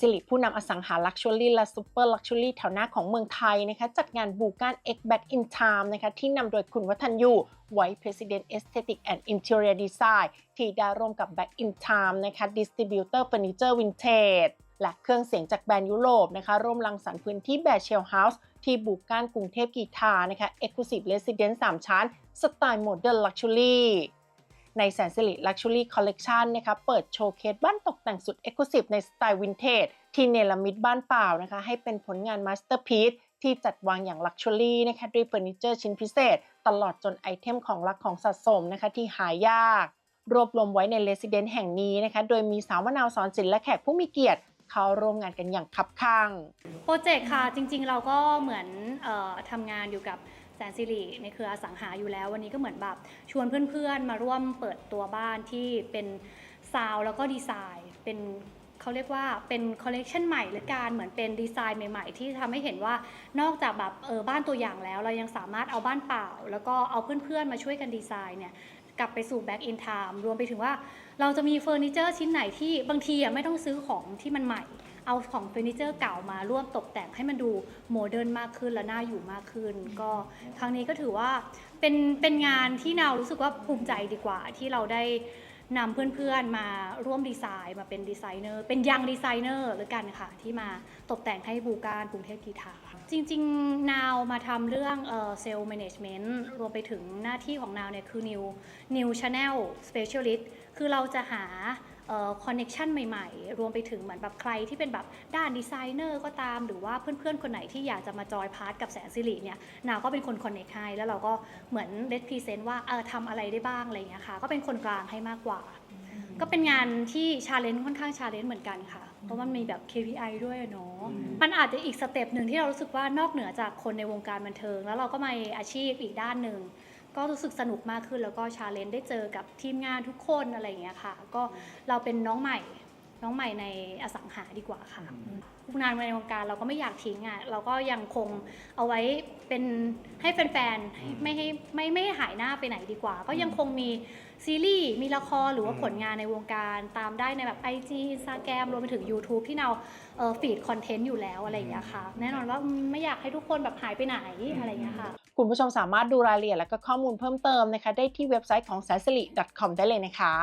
สิริผู้นำอสังหาลักชัวรี่และซูเปอร์ลักชัวรี่แถวหน้าของเมืองไทยนะคะจัดงานบูการ X Back in Time นะคะที่นำโดยคุณวัฒนยู Vice President Aesthetic and Interior Design ที่ได้ร่วมกับ Back in Time นะคะ Distributor Furniture Vintage และเครื่องเสียงจากแบรนด์ยุโรปนะคะร่วมรังสรรค์พื้นที่แบร์เชลเฮาส์ที่บูการกรุงเทพกีทานะคะ Exclusive Residence 3 ชั้นสไตล์โมเดิร์นลักชัวรี่ ในแสนสิริ Luxury Collection นะคะเปิดโชว์เคสบ้านตกแต่งสุด Exclusive ในสไตล์วินเทจที่เนรมิตบ้านเปล่านะคะให้เป็นผลงานมาสเตอร์พี e ที่จัดวางอย่าง Luxury นะคะด้วยเฟอร์นิเจอร์ชิ้นพิเศษ ตลอดจนไอเทมของรักของสะสมนะคะที่หายาก รวบรวมไว้ใน Residence แห่งนี้นะคะโดยมีสาวมะนาวสอนศิลป์และแขกผู้มีเกียรติเขาร่วมงานกันอย่างคับข้างโปรเจกต์ค่ะจริงๆ เราก็เหมือนเออทำงานอยู่กับ แสนสิริในเครืออสังหาอยู่แล้ว วันนี้ก็เหมือนแบบชวนเพื่อนๆ มาร่วมเปิดตัวบ้านที่เป็นซาวแล้วก็ดีไซน์เป็น เขาเรียกว่าเป็นคอลเลกชันใหม่หรือการเหมือนเป็นดีไซน์ใหม่ ๆ ที่ทำให้เห็นว่านอกจากแบบเออบ้านตัวอย่างแล้ว เรายังสามารถเอาบ้านเปล่า แล้วก็เอาเพื่อนๆมาช่วยกันดีไซน์เนี่ยกลับไปสู่ back in time รวมไปถึงว่าเราจะมีเฟอร์นิเจอร์ชิ้นไหนที่บางทีอะไม่ต้องซื้อของที่มันใหม่ เอาของเฟอร์นิเจอร์เก่ามาร่วมตกแต่งให้มันดูโมเดิร์นมากขึ้นและน่าอยู่มากขึ้น ก็ครั้งนี้ก็ถือว่าเป็นเป็นงานที่เรารู้สึกว่าภูมิใจดีกว่าที่เราได้ นำเพื่อนๆมาร่วมดีไซน์มาเป็นดีไซเนอร์ เป็นยังดีไซเนอร์หรือกันค่ะ ที่มาตกแต่งให้บูการกรุงเทพกีทาจริงๆ นาวมาทำเรื่องเซลล์แมネจเมนต์รวมไปถึงหน้าที่ของนาวเนี่ยคือ new new channel specialist คือเราจะหา คอนเน็ชันใหม่ๆ รวมไปถึงเหมือนแบบใครที่เป็นแบบด้านดีไซเนอร์ก็ตาม หรือว่าเพื่อนๆ คนไหนที่อยากจะมาจอยพาร์ทกับแสนสิริเนี่ยนาวก็เป็นคนคอนเน็กให้แล้วเราก็เหมือนเด p พ e เซนต์ว่าเออทำอะไรได้บ้างอะไรอย่างเงี้ยค่ะก็เป็นคนกลางให้มากกว่า ก็เป็นงานที่ชาเลนจ์ค่อนข้างชาเลนจ์เหมือนกันค่ะ เพราะมันมีแบบ KPI ด้วยอะเนาะมันอาจจะอีกสเต็ปหนึ่งที่เรารู้สึกว่านอกเหนือจากคนในวงการบันเทิง แล้วเราก็มาอาชีพอีกด้านหนึ่ง ก็รู้สึกสนุกมากขึ้นแล้วก็ชาเลนจ์ได้เจอกับทีมงานทุกคนอะไรอย่างเงี้ยค่ะ ก็เราเป็นน้องใหม่น้องใหม่ในอสังหาดีกว่าค่ะ งานในวงการเราก็ไม่อยากทิ้งอะเราก็ยังคงเอาไว้เป็นให้แฟนๆไม่ให้ไม่ไม่ให้หายหน้าไปไหนดีกว่า ก็ยังคงมีซีรีส์มีละครหรือว่าผลงานในวงการตามได้ในแบบ IG Instagram รวมไปถึง YouTube ที่เราเอ่อฟีดคอนเทนต์อยู่แล้วอะไรอย่างเงี้ยค่ะ แน่นอนว่าไม่อยากให้ทุกคนแบบหายไปไหนอะไรอย่างเงี้ยค่ะ คุณผู้ชมสามารถดูรายละเอียดและก็ข้อมูลเพิ่มเติมนะคะ ได้ที่เว็บไซต์ของ s a n s i l i c o m ได้เลยนะคะ